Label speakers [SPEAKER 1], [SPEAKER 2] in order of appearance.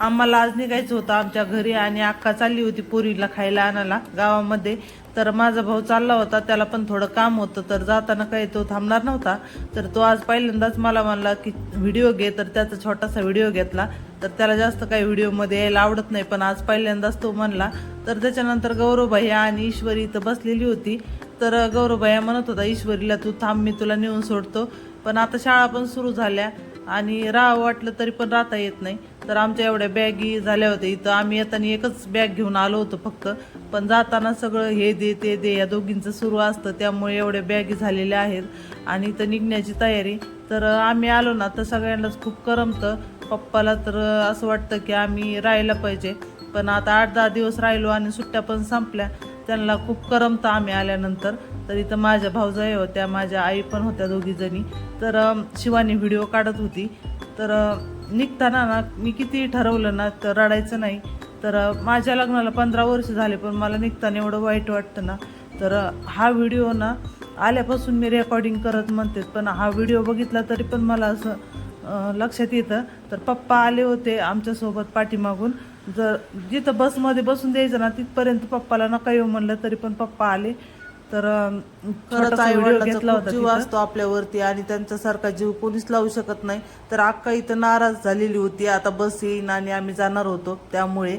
[SPEAKER 1] आम्हाला आज निघायचं होतं आमच्या घरी आणि अक्का चालली होती पुरीला खायला आणायला गावामध्ये. तर माझा भाऊ चालला होता त्याला पण थोडं काम होतं तर जाताना काही तो थांबणार नव्हता. तर तो आज पहिल्यांदाच मला म्हणला की व्हिडिओ घे. तर त्याचा छोटासा व्हिडिओ घेतला. तर त्याला जास्त काही व्हिडिओमध्ये यायला आवडत नाही पण आज पहिल्यांदाच तो म्हणला. तर त्याच्यानंतर गौरवभैया आणि ईश्वरी इथं बसलेली होती. तर गौरवभैया म्हणत होता ईश्वरीला तू थांब मी तुला नेऊन सोडतो. पण आता शाळा पण सुरू झाल्या. आणि राहावं वाटलं तरी पण राहता येत नाही. तर आमच्या एवढ्या बॅगी झाल्या होत्या इथं. आम्ही येताना एकच बॅग घेऊन आलो होतो फक्त. पण जाताना सगळं हे दे ते दे या दोघींचं सुरू असतं. त्यामुळे एवढ्या बॅगी झालेल्या आहेत. आणि इथं निघण्याची तयारी. तर आम्ही आलो ना तर सगळ्यांनाच खूप करमतं. पप्पाला तर असं वाटतं की आम्ही राहायला पाहिजे. पण आता आठ दहा दिवस राहिलो आणि सुट्ट्या पण संपल्या. त्यांना खूप करमतं आम्ही आल्यानंतर. तर इथं माझ्या भाऊजाई होत्या माझ्या आई पण होत्या दोघीजणी तर शिवानी व्हिडिओ काढत होती. तर निघताना ना मी किती ठरवलं ना तर रडायचं नाही. तर माझ्या लग्नाला पंधरा वर्ष झाले पण मला निघताना एवढं वाईट वाटतं ना. तर हा व्हिडिओ ना आल्यापासून मी रेकॉर्डिंग करत म्हणते पण हा व्हिडिओ बघितला तरी पण मला असं लक्षात येतं. तर पप्पा आले होते आमच्यासोबत पाठीमागून. जर जिथं बसमध्ये बसून द्यायचं ना तिथपर्यंत पप्पाला नका येऊ म्हणलं तरी पण पप्पा आले. तर घेतला होता जीव असतो आपल्यावरती आणि त्यांच्यासारखा जीव कोणीच लावू शकत नाही. तर अक्का इथं नाराज झालेली होती. आता बस येईन आणि आम्ही जाणार होतो. त्यामुळे